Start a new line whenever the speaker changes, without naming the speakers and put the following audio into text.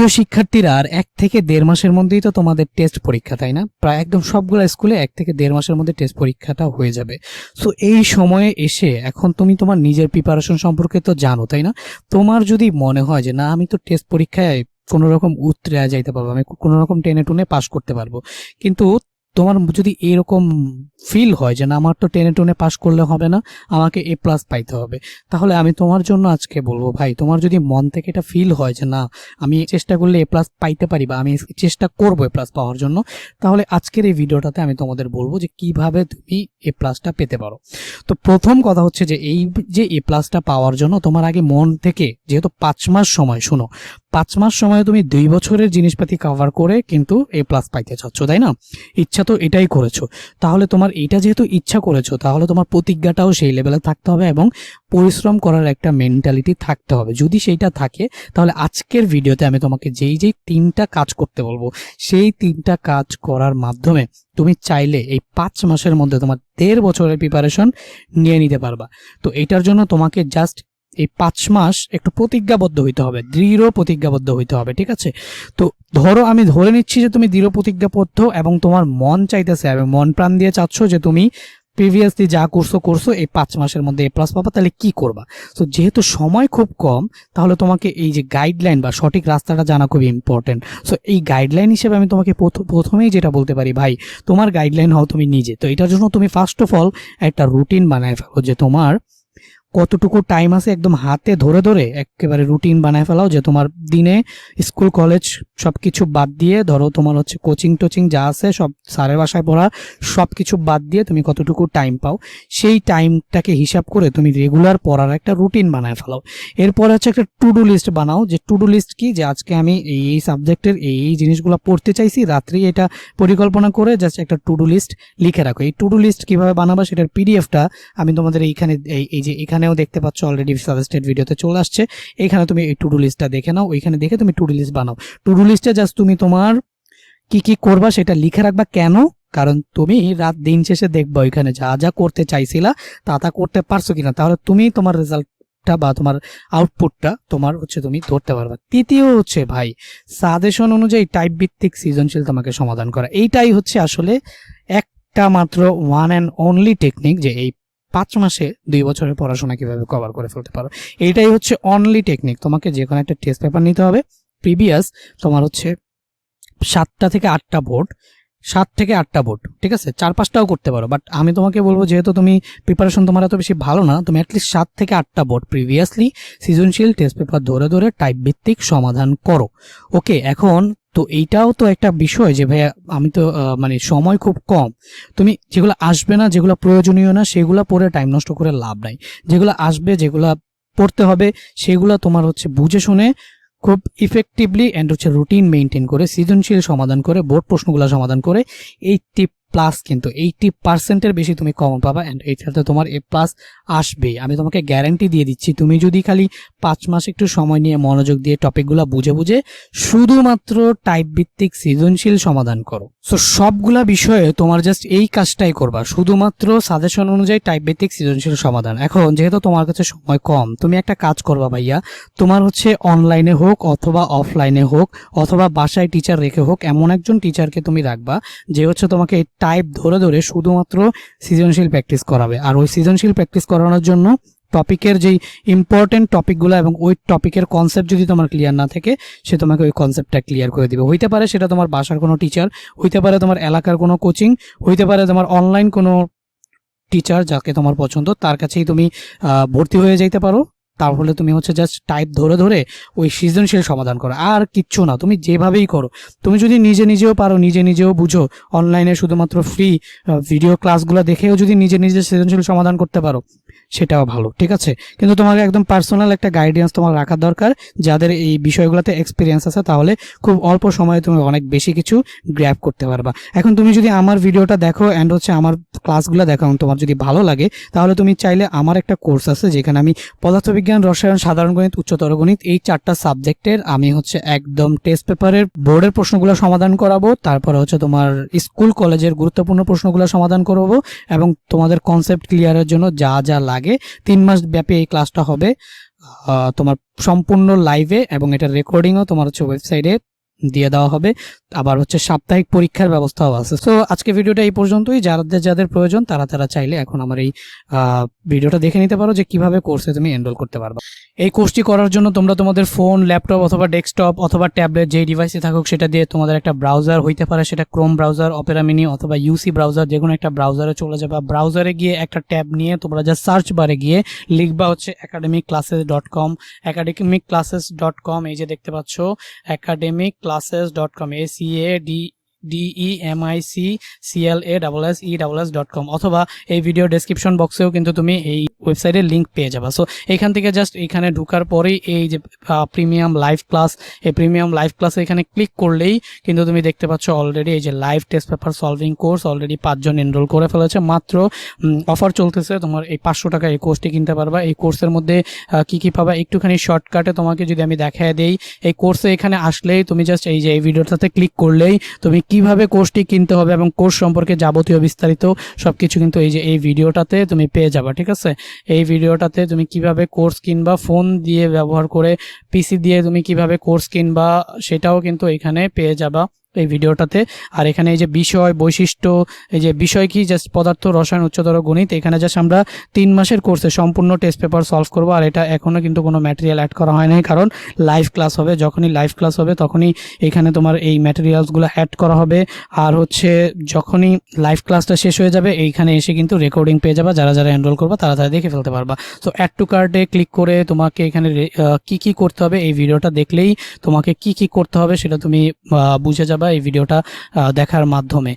প্রিয় শিক্ষার্থীরা আর এক থেকে দেড় মাসের মধ্যেই তো তোমাদের টেস্ট পরীক্ষা, তাই না? প্রায় একদম সবগুলো স্কুলে এক থেকে দেড় মাসের মধ্যে টেস্ট পরীক্ষাটা হয়ে যাবে। সো এই সময়ে এসে এখন তুমি তোমার নিজের প্রিপারেশন সম্পর্কে তো জানো, তাই না? তোমার যদি মনে হয় যে, না, আমি তো টেস্ট পরীক্ষায় কোনোরকম রকম উতরে যাইতে পারব, আমি কোনোরকম টেনে টুনে পাশ করতে পারব। কিন্তু তোমার যদি এরকম ফিল হয় যে না, আমার তো টেনে টুনে পাস করলে হবে না, আমাকে এ প্লাস পাইতে হবে, তাহলে আমি তোমার জন্য আজকে বলব, ভাই, তোমার যদি মন থেকে এটা ফিল হয় যে না, আমি চেষ্টা করলে এ প্লাস পাইতে পারি বা আমি চেষ্টা করব এ প্লাস পাওয়ার জন্য, তাহলে আজকের এই ভিডিওটাতে আমি তোমাদের বলব যে কীভাবে তুমি এ প্লাসটা পেতে পারো। তো প্রথম কথা হচ্ছে যে, এই যে এ প্লাসটা পাওয়ার জন্য তোমার আগে মন থেকে, যেহেতু পাঁচ মাস সময়, শুনো পাঁচ মাস সময় তুমি দুই বছরের জিনিসপাতি কভার করে কিন্তু এ প্লাস পাইতে চাচ্ছ তাই না? ইচ্ছা তো এটাই করেছ। তাহলে তোমার এটা যেহেতু ইচ্ছা করেছ, তাহলে তোমার প্রতিজ্ঞাটাও সেই লেভেলে থাকতে হবে এবং পরিশ্রম করার একটা মেন্টালিটি থাকতে হবে। যদি সেইটা থাকে, তাহলে আজকের ভিডিওতে আমি তোমাকে যেই যেই তিনটা কাজ করতে বলব, সেই তিনটা কাজ করার মাধ্যমে তুমি চাইলে এই পাঁচ মাসের মধ্যে তোমার দেড় বছরের প্রিপারেশন নিয়ে নিতে পারবা। তো এটার জন্য তোমাকে জাস্ট এই পাঁচ মাস একটু প্রতিজ্ঞাবদ্ধ হইতে হবে, দৃঢ় প্রতিজ্ঞাবদ্ধ হইতে হবে, ঠিক আছে? তো ধরো আমি ধরে নিচ্ছি যে তুমি দৃঢ় প্রতিজ্ঞাবদ্ধ এবং তোমার মন চাইতেছে এবং মন প্রাণ দিয়ে চাচ্ছ যে তুমি প্রিভিয়াসলি যা করছ করছ, এই পাঁচ মাসের মধ্যে এ প্লাস পাবা, তাহলে কি করবা? তো যেহেতু সময় খুব কম, তাহলে তোমাকে এই যে গাইডলাইন বা সঠিক রাস্তাটা জানা খুবই ইম্পর্টেন্ট সো এই গাইডলাইন হিসেবে আমি তোমাকে প্রথ- প্রথমেই যেটা বলতে পারি, ভাই, তোমার গাইডলাইন হও তুমি নিজে। তো এটার জন্য তুমি ফার্স্ট অফ অল একটা রুটিন বানায় ফেলো যে তোমার কতটুকু টাইম আছে একদম হাতে ধরে ধরে একেবারে রুটিন বানায় ফেলাও যে তোমার দিনে স্কুল কলেজ সব কিছু বাদ দিয়ে ধরো তোমার হচ্ছে কোচিং টোচিং যা আছে সব স্যারের বাসায় পড়া সব কিছু বাদ দিয়ে তুমি কতটুকু টাইম পাও, সেই টাইমটাকে হিসাব করে তুমি রেগুলার পড়ার একটা রুটিন বানায় ফেলাও। এরপর হচ্ছে একটা টু ডু লিস্ট বানাও, যে টু ডু লিস্ট কি? যে আজকে আমি এই এই সাবজেক্টের এই এই জিনিসগুলো পড়তে চাইছি, রাত্রি এটা পরিকল্পনা করে জাস্ট একটা টু ডু লিস্ট লিখে রাখো। এই টু ডু লিস্ট কীভাবে বানাবো সেটার পিডিএফটা আমি তোমাদের এইখানে, এই যে এখানেও দেখতে পাচ্ছ অলরেডি সাজেস্টেড ভিডিওতে চলে আসছে। এখানে তুমি এই টু ডু লিস্টটা দেখে নাও, ওইখানে দেখে তুমি টু ডু লিস্ট বানাও। টু ডু লিস্টে জাস্ট তুমি তোমার কি কি করবা সেটা লিখে রাখবা। কেন? কারণ তুমি রাত দিন শেষে দেখবা ওইখানে যা যা করতে চাইছিলা, তা তা করতে পারছ কিনা। তাহলে তুমি তোমার রেজাল্টটা বা তোমার আউটপুটটা তোমার হচ্ছে তুমি ধরতে পারবা। তৃতীয় হচ্ছে ভাই সাজেশন অনুযায়ী টাইপ ভিত্তিক সৃজনশীল তোমাকে সমাধান করা। এইটাই হচ্ছে আসলে একটা মাত্র ওয়ান অ্যান্ড অনলি টেকনিক যে এই পাঁচ মাসে দুই বছরের পড়াশোনা কীভাবে কভার করে ফেলতে পারো? এইটাই হচ্ছে অনলি টেকনিক তোমাকে যে কোনো একটা টেস্ট পেপার নিতে হবে। প্রিভিয়াস তোমার হচ্ছে সাতটা থেকে আটটা বোর্ড সাত থেকে আটটা বোর্ড ঠিক আছে? চার পাঁচটাও করতে পারো। বাট আমি তোমাকে বলব, যেহেতু তুমি প্রিপারেশন তোমার এত বেশি ভালো না, তুমি অ্যাটলিস্ট সাত থেকে আটটা বোর্ড প্রিভিয়াসলি সৃজনশীল টেস্ট পেপার ধরে ধরে টাইপ ভিত্তিক সমাধান করো। ওকে এখন তো এইটাও তো একটা বিষয় যে ভাইয়া, আমি তো মানে সময় খুব কম। তুমি যেগুলো আসবে না, যেগুলো প্রয়োজনীয় না, সেগুলো পড়ে টাইম নষ্ট করে লাভ নাই। যেগুলো আসবে, যেগুলো পড়তে হবে, সেগুলো তোমার হচ্ছে বুঝে শুনে খুব ইফেক্টিভলি অ্যান্ড হচ্ছে রুটিন মেনটেন করে, সৃজনশীল সমাধান করে বোর্ড প্রশ্নগুলো সমাধান করে এইটটি প্লাস কিন্তু এইটটি পার্সেন্টের বেশি তুমি কমন পাবা অ্যান্ড এইটাতে তোমার এ প্লাস আসবেই। আমি তোমাকে গ্যারান্টি দিয়ে দিচ্ছি, তুমি যদি খালি পাঁচ মাস একটু সময় নিয়ে মনোযোগ দিয়ে টপিকগুলো বুঝে বুঝে শুধুমাত্র টাইপ ভিত্তিক সৃজনশীল সমাধান করো। সো সবগুলা বিষয়ে তোমার জাস্ট এই কাজটাই করবা, শুধুমাত্র সাজেশন অনুযায়ী টাইপ ভিত্তিক সৃজনশীল সমাধান। এখন যেহেতু তোমার কাছে সময় কম, তুমি একটা কাজ করবা ভাইয়া, তোমার হচ্ছে অনলাইনে হোক অথবা অফলাইনে হোক, অথবা বাসায় টিচার রেখে হোক, এমন একজন টিচারকে তুমি রাখবা, যে হচ্ছে তোমাকে টাইপ ধরে ধরে শুধুমাত্র সৃজনশীল প্র্যাকটিস করাবে। আর ওই সৃজনশীল প্র্যাকটিস করানোর জন্য টপিকের যেই ইম্পর্টেন্ট টপিকগুলো এবং ওই টপিকের কনসেপ্ট যদি তোমার ক্লিয়ার না থাকে, সে তোমাকে ওই কনসেপ্টটা ক্লিয়ার করে দিবে। হইতে পারে সেটা তোমার বাসার কোনো টিচার হইতে পারে তোমার এলাকার কোনো কোচিং হইতে পারে তোমার অনলাইন কোনো টিচার যাকে তোমার পছন্দ, তার কাছেই তুমি ভর্তি হয়ে যাইতে পারো। তাহলে তুমি হচ্ছে জাস্ট টাইপ ধরে ধরে ওই সৃজনশীল সমাধান করো। আর কিচ্ছু না, তুমি যেভাবেই করো, তুমি যদি নিজে নিজেও পারো, নিজে নিজেও বুঝো অনলাইনে শুধুমাত্র ফ্রি ভিডিও ক্লাসগুলো দেখেও যদি নিজে নিজে সৃজনশীল সমাধান করতে পারো সেটাও ভালো, ঠিক আছে? কিন্তু তোমাকে একদম পার্সোনাল একটা গাইডেন্স তোমার রাখা দরকার, যাদের এই বিষয়গুলোতে এক্সপিরিয়েন্স আছে, তাহলে খুব অল্প সময়ে তুমি অনেক বেশি কিছু গ্র্যাব করতে পারবা। এখন তুমি যদি আমার ভিডিওটা দেখো অ্যান্ড হচ্ছে আমার ক্লাসগুলো দেখো তোমার যদি ভালো লাগে, তাহলে তুমি চাইলে আমার একটা কোর্স আছে, যেখানে আমি পদার্থবিজ্ঞান, রসায়ন, সাধারণ গণিত, উচ্চতর গণিত, এই চারটা সাবজেক্টের আমি হচ্ছে একদম টেস্ট পেপারের বোর্ডের প্রশ্নগুলো সমাধান করাবো, তারপরে হচ্ছে তোমার স্কুল কলেজের গুরুত্বপূর্ণ প্রশ্নগুলো সমাধান করব, এবং তোমাদের কনসেপ্ট ক্লিয়ারের জন্য যা যা লাগে তিন মাস ব্যাপী এই ক্লাসটা হবে। তোমার সম্পূর্ণ লাইভে এবং এটা রেকর্ডিংও তোমার হচ্ছে ওয়েবসাইটে দিয়ে দেওয়া হবে। আবার হচ্ছে সাপ্তাহিক পরীক্ষার ব্যবস্থাও আছে। তো আজকে ভিডিওটা এই পর্যন্তই। যাদের যাদের প্রয়োজন, তারা তারা চাইলে এখন আমার এই ভিডিওটা দেখে নিতে পারো যে কীভাবে কোর্সে তুমি এনরোল করতে পারবে। এই কোর্সটি করার জন্য তোমরা তোমাদের ফোন ল্যাপটপ অথবা ডেস্কটপ অথবা ট্যাবলেট যেই ডিভাইসে থাকুক, সেটা দিয়ে তোমাদের একটা ব্রাউজার হইতে পারে। সেটা ক্রোম ব্রাউজার অপেরা মিনি অথবা ইউসি ব্রাউজার যে কোনো একটা ব্রাউজারে চলে যাবে। ব্রাউজারে গিয়ে একটা ট্যাব নিয়ে তোমরা যা সার্চ বারে গিয়ে লিখবা হচ্ছে academic classes dot com academic classes dot com এই যে দেখতে পাচ্ছ academic classes dot com A C A D D E M I C C L A double S E double S dot com অথবা এই video description বক্সেও কিন্তু তুমি এই ওয়েবসাইটের লিঙ্ক পেয়ে যাবা। সো এখান থেকে জাস্ট এখানে ঢুকার পরেই এই যে প্রিমিয়াম লাইভ ক্লাস এই প্রিমিয়াম লাইভ ক্লাসে এখানে ক্লিক করলেই কিন্তু তুমি দেখতে পাচ্ছ অলরেডি এই যে live test paper solving course already পাঁচজন এনরোল করে ফেলেছে। মাত্র অফার চলতেছে তোমার এই পাঁচশো টাকা এই কোর্সটি কিনতে পারবা। এই কোর্সের মধ্যে কি কি পাবা একটুখানি শর্টকাটে তোমাকে যদি আমি দেখায় দেই, এই কোর্সে এখানে আসলেই তুমি জাস্ট এই যে, এই ভিডিওটাতে ক্লিক করলেই তুমি কীভাবে কোর্সটি কিনতে হবে এবং কোর্স সম্পর্কে যাবতীয় বিস্তারিত সব কিছু কিন্তু এই যে এই ভিডিওটাতে তুমি পেয়ে যাবা, ঠিক আছে? এই ভিডিওটাতে তুমি কীভাবে কোর্স কিনবা, ফোন দিয়ে ব্যবহার করে, পিসি দিয়ে তুমি কীভাবে কোর্স কিনবা, সেটাও কিন্তু এখানে পেয়ে যাবা। এই ভিডিওটাতে। আর এখানে এই যে বিষয়, বৈশিষ্ট্য, এই যে বিষয় কি জাস্ট পদার্থ, রসায়ন, উচ্চতর গণিত, এখানে জাস্ট আমরা তিন মাসের কোর্সে সম্পূর্ণ টেস্ট পেপার সলভ করব। আর এটা এখনও কিন্তু কোনো ম্যাটেরিয়াল অ্যাড করা হয় নাই, কারণ লাইভ ক্লাস হবে। যখনই লাইভ ক্লাস হবে, তখনই এখানে তোমার এই ম্যাটেরিয়ালসগুলো অ্যাড করা হবে। আর হচ্ছে যখনই লাইভ ক্লাসটা শেষ হয়ে যাবে, এইখানে এসে কিন্তু রেকর্ডিং পেয়ে যাবে। যারা যারা এনরোল করবা, তারা তারা দেখে ফেলতে পারবা। তো অ্যাড টু কার্ডে ক্লিক করে তোমাকে এখানে কি কি করতে হবে, এই ভিডিওটা দেখলেই তোমাকে কি কি করতে হবে, সেটা তুমি বুঝে যাবা। এই ভিডিওটা দেখার মাধ্যমে।